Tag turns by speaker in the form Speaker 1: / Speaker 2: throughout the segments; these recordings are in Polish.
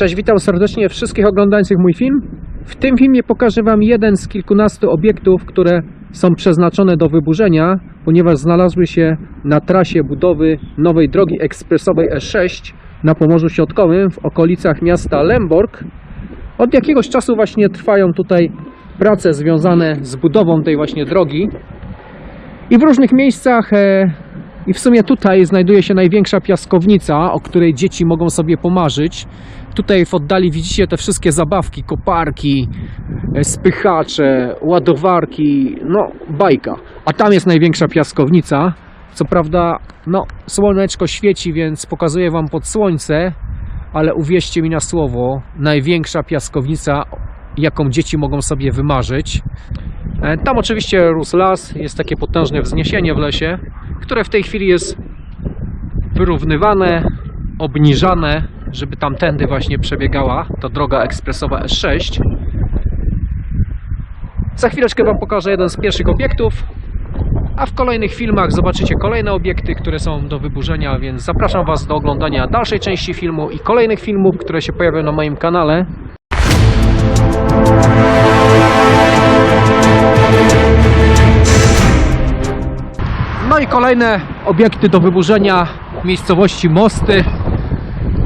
Speaker 1: Cześć, witam serdecznie wszystkich oglądających mój film. W tym filmie pokażę Wam jeden z kilkunastu obiektów, które są przeznaczone do wyburzenia, ponieważ znalazły się na trasie budowy nowej drogi ekspresowej S6 na Pomorzu Środkowym w okolicach miasta Lemborg. Od jakiegoś czasu właśnie trwają tutaj prace związane z budową tej właśnie drogi. I w różnych miejscach e, i w sumie tutaj znajduje się największa piaskownica, o której dzieci mogą sobie pomarzyć. Tutaj w oddali widzicie te wszystkie zabawki, koparki, e, spychacze, ładowarki, no bajka. A tam jest największa piaskownica. Co prawda, no słoneczko świeci, więc pokazuję wam pod słońce, ale uwierzcie mi na słowo, największa piaskownica, jaką dzieci mogą sobie wymarzyć. E, Tam oczywiście rósł las, jest takie potężne wzniesienie w lesie, które w tej chwili jest wyrównywane, obniżane, żeby tamtędy właśnie przebiegała ta droga ekspresowa S6. Za chwileczkę Wam pokażę jeden z pierwszych obiektów, a w kolejnych filmach zobaczycie kolejne obiekty, które są do wyburzenia, więc zapraszam Was do oglądania dalszej części filmu i kolejnych filmów, które się pojawią na moim kanale. No i kolejne obiekty do wyburzenia w miejscowości Mosty.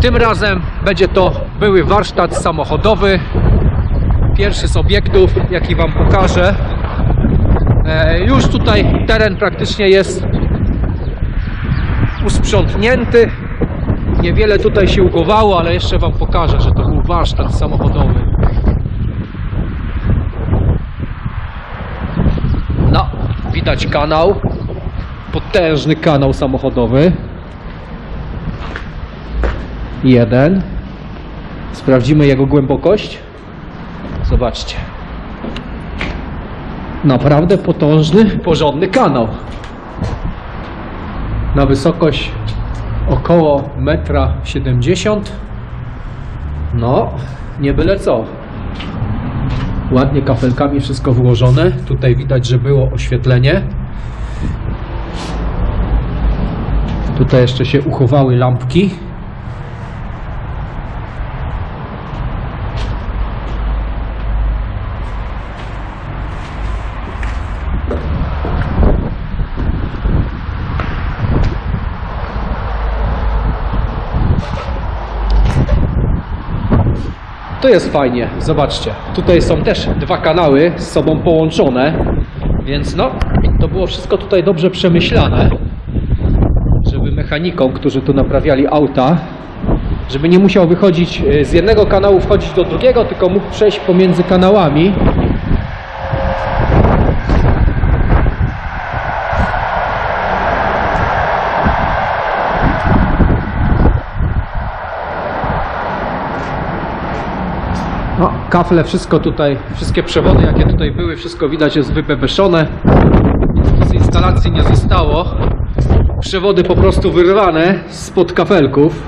Speaker 1: Tym razem będzie to były warsztat samochodowy. Pierwszy z obiektów, jaki Wam pokażę. E, już tutaj teren praktycznie jest usprzątnięty. Niewiele tutaj się ugowało, ale jeszcze Wam pokażę, że to był warsztat samochodowy. No, widać kanał potężny kanał samochodowy. Jeden. Sprawdzimy jego głębokość. Zobaczcie. Naprawdę potężny, porządny kanał. Na wysokość około 1,70 m. No, nie byle co. Ładnie kafelkami wszystko wyłożone. Tutaj widać, że było oświetlenie. Tutaj jeszcze się uchowały lampki. To jest fajnie, zobaczcie. Tutaj są też dwa kanały z sobą połączone, więc no, to było wszystko tutaj dobrze przemyślane żeby mechanikom, którzy tu naprawiali auta, żeby nie musiał wychodzić e, z jednego kanału, wchodzić do drugiego, tylko mógł przejść pomiędzy kanałami. No, kafle, wszystko tutaj, wszystkie przewody, jakie tutaj były, wszystko widać jest wybebeszone. Nic z instalacji nie zostało przewody po prostu wyrwane spod kafelków.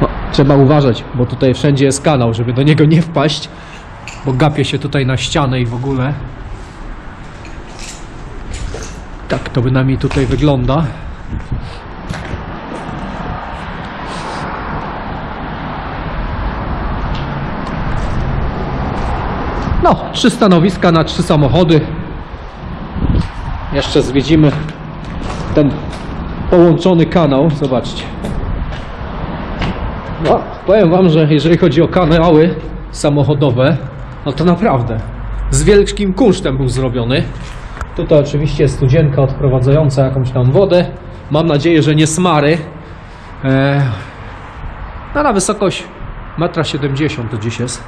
Speaker 1: No, trzeba uważać, bo tutaj wszędzie jest kanał, żeby do niego nie wpaść, bo gapię się tutaj na ścianę i w ogóle. Tak to bynajmniej tutaj wygląda. No, trzy stanowiska na trzy samochody. Jeszcze zwiedzimy ten połączony kanał. Zobaczcie. No, powiem Wam, że jeżeli chodzi o kanały samochodowe, no to naprawdę z wielkim kunsztem był zrobiony. Tutaj oczywiście studzienka odprowadzająca jakąś tam wodę. Mam nadzieję, że nie smary. Eee, no na wysokość 1,70 m to dziś jest.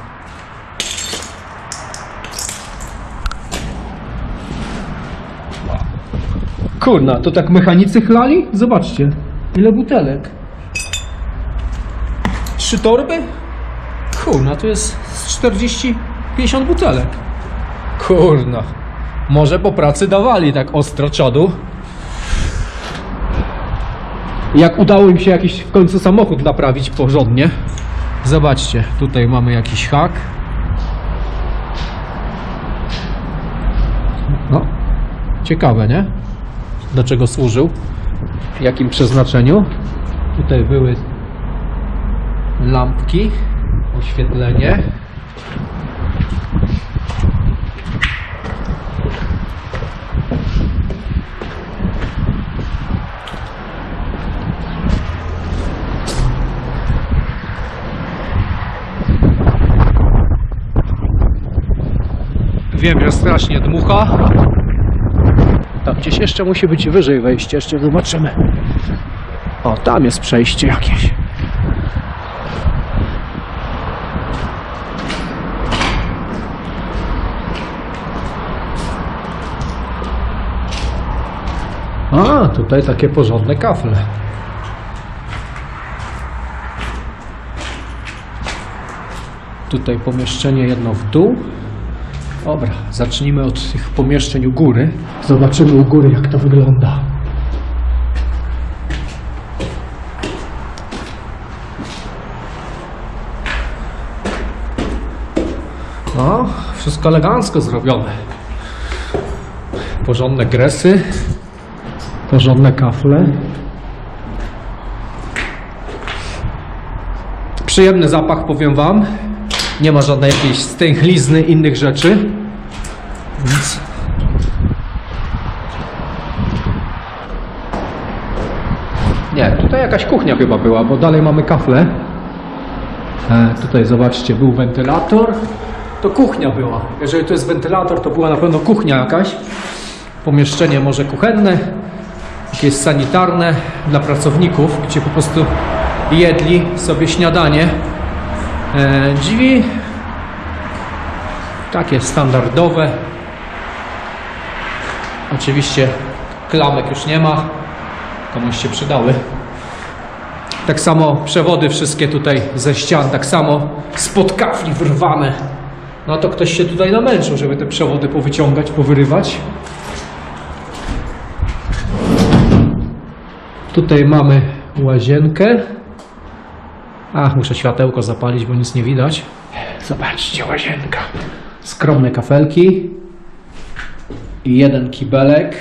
Speaker 1: Kurna, to tak mechanicy chlali? Zobaczcie, ile butelek. Trzy torby? Kurna, to jest z 40-50 butelek. Kurna, może po pracy dawali tak ostro czadu. Jak udało im się jakiś w końcu samochód naprawić porządnie. Zobaczcie, tutaj mamy jakiś hak. No, ciekawe, nie? do czego służył, w jakim przeznaczeniu. Tutaj były lampki, oświetlenie. Wiem, że strasznie dmucha. Tam gdzieś jeszcze musi być wyżej wejście, jeszcze zobaczymy. O, tam jest przejście jakieś. A, tutaj takie porządne kafle. Tutaj pomieszczenie jedno w dół. Dobra, zacznijmy od tych pomieszczeń u góry. Zobaczymy u góry, jak to wygląda. No, wszystko elegancko zrobione. Porządne gresy, porządne kafle. Przyjemny zapach, powiem Wam. Nie ma żadnej jakiejś stęchlizny, innych rzeczy. Nic. Nie, tutaj jakaś kuchnia chyba była, bo dalej mamy kafle. E, tutaj zobaczcie, był wentylator. To kuchnia była. Jeżeli to jest wentylator, to była na pewno kuchnia jakaś. Pomieszczenie może kuchenne, jakieś sanitarne dla pracowników, gdzie po prostu jedli sobie śniadanie. E, drzwi takie standardowe. Oczywiście klamek już nie ma, komuś się przydały. Tak samo przewody wszystkie tutaj ze ścian, tak samo spod kafli wyrwane. No to ktoś się tutaj namęczył, żeby te przewody powyciągać, powyrywać. Tutaj mamy łazienkę. Ach, muszę światełko zapalić, bo nic nie widać. Zobaczcie, łazienka. Skromne kafelki. Jeden kibelek.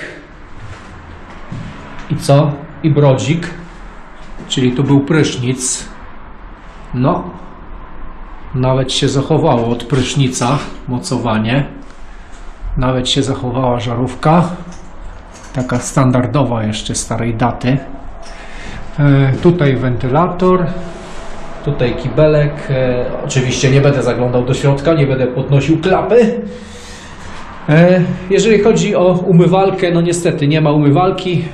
Speaker 1: I co? I brodzik. Czyli tu był prysznic. No. Nawet się zachowało od prysznica mocowanie. Nawet się zachowała żarówka. Taka standardowa jeszcze starej daty. E, tutaj wentylator. Tutaj kibelek. E, oczywiście nie będę zaglądał do środka, nie będę podnosił klapy. E, jeżeli chodzi o umywalkę, no niestety nie ma umywalki.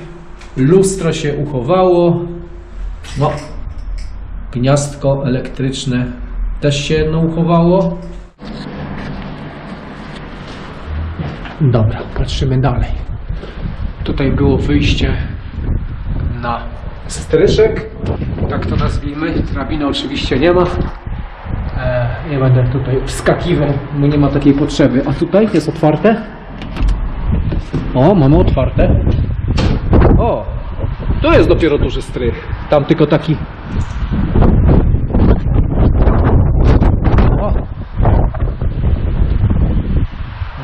Speaker 1: Lustro się uchowało. No, gniazdko elektryczne też się jedno uchowało. Dobra, patrzymy dalej. Tutaj było wyjście na stryszek, tak to nazwijmy. Drabiny oczywiście nie ma. Nie będę tutaj wskakiwał, bo nie ma takiej potrzeby. A tutaj jest otwarte? O, mamy otwarte. O, tu jest dopiero duży strych. Tam tylko taki. O.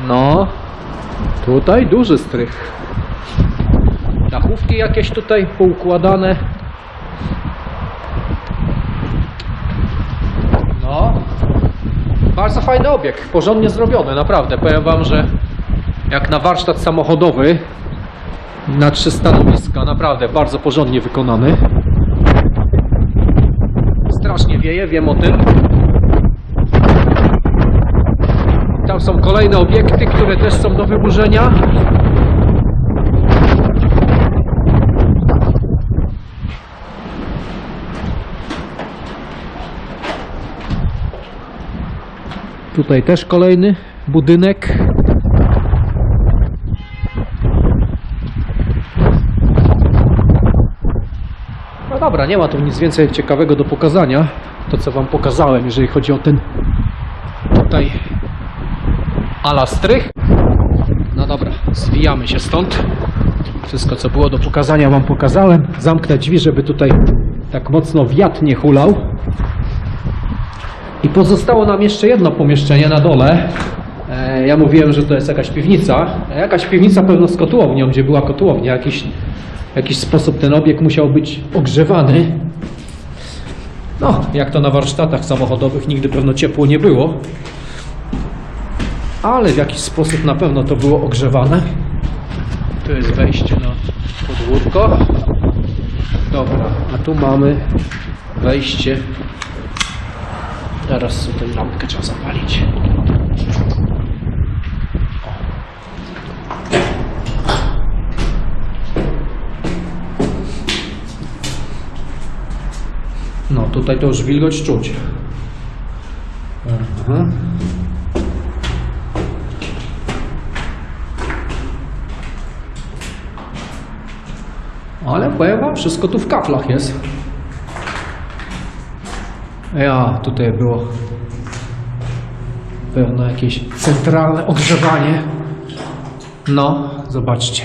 Speaker 1: No, tutaj duży strych. Dachówki jakieś tutaj poukładane. No. Bardzo fajny obiekt, porządnie zrobiony, naprawdę. Powiem Wam, że jak na warsztat samochodowy na trzy stanowiska, naprawdę bardzo porządnie wykonany. Strasznie wieje, wiem o tym. Tam są kolejne obiekty, które też są do wyburzenia. Tutaj też kolejny budynek. No dobra, nie ma tu nic więcej ciekawego do pokazania. To co Wam pokazałem, jeżeli chodzi o ten tutaj ala strych. No dobra, zwijamy się stąd. Wszystko co było do pokazania Wam pokazałem. Zamknę drzwi, żeby tutaj tak mocno wiatr nie hulał. I pozostało nam jeszcze jedno pomieszczenie na dole. E, Ja mówiłem, że to jest jakaś piwnica. E, Jakaś piwnica pewno z kotłownią, gdzie była kotłownia. Jakiś, w jakiś sposób ten obiekt musiał być ogrzewany. No, jak to na warsztatach samochodowych, nigdy pewno ciepło nie było. Ale w jakiś sposób na pewno to było ogrzewane. Tu jest wejście na podwórko. Dobra, a tu mamy wejście. Teraz tutaj lampkę trzeba zapalić. No, tutaj to już wilgoć czuć. Mhm. Ale powiem wszystko tu w kaflach jest. Ja, tutaj było pewno jakieś centralne ogrzewanie. No, zobaczcie.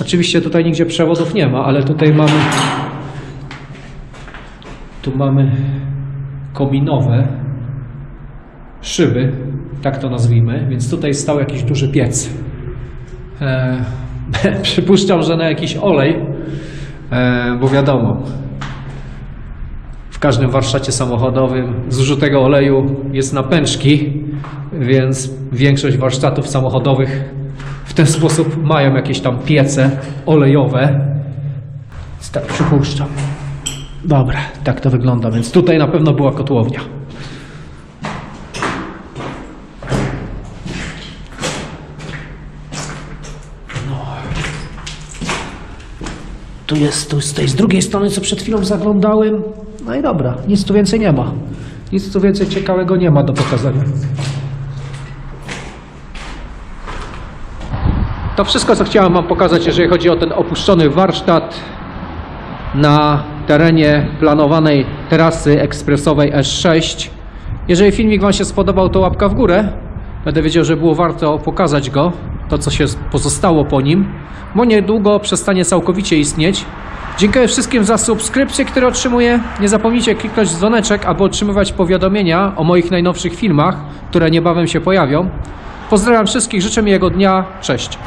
Speaker 1: Oczywiście tutaj nigdzie przewodów nie ma, ale tutaj mamy tu mamy kominowe szyby, tak to nazwijmy, więc tutaj stał jakiś duży piec. E, przypuszczam, że na jakiś olej, e, bo wiadomo, każdym warsztacie samochodowym zużytego oleju jest na pęczki, więc większość warsztatów samochodowych w ten sposób mają jakieś tam piece olejowe. Tak przypuszczam. Dobra, tak to wygląda, więc tutaj na pewno była kotłownia. Tu jest, tu z tej drugiej strony, co przed chwilą zaglądałem. No i dobra, nic tu więcej nie ma. Nic tu więcej ciekawego nie ma do pokazania. To wszystko, co chciałem Wam pokazać, jeżeli chodzi o ten opuszczony warsztat na terenie planowanej trasy ekspresowej S6. Jeżeli filmik Wam się spodobał, to łapka w górę. Będę wiedział, że było warto pokazać go, to co się pozostało po nim, bo niedługo przestanie całkowicie istnieć. Dziękuję wszystkim za subskrypcje, które otrzymuję. Nie zapomnijcie kliknąć dzwoneczek, aby otrzymywać powiadomienia o moich najnowszych filmach, które niebawem się pojawią. Pozdrawiam wszystkich, życzę miłego dnia, cześć.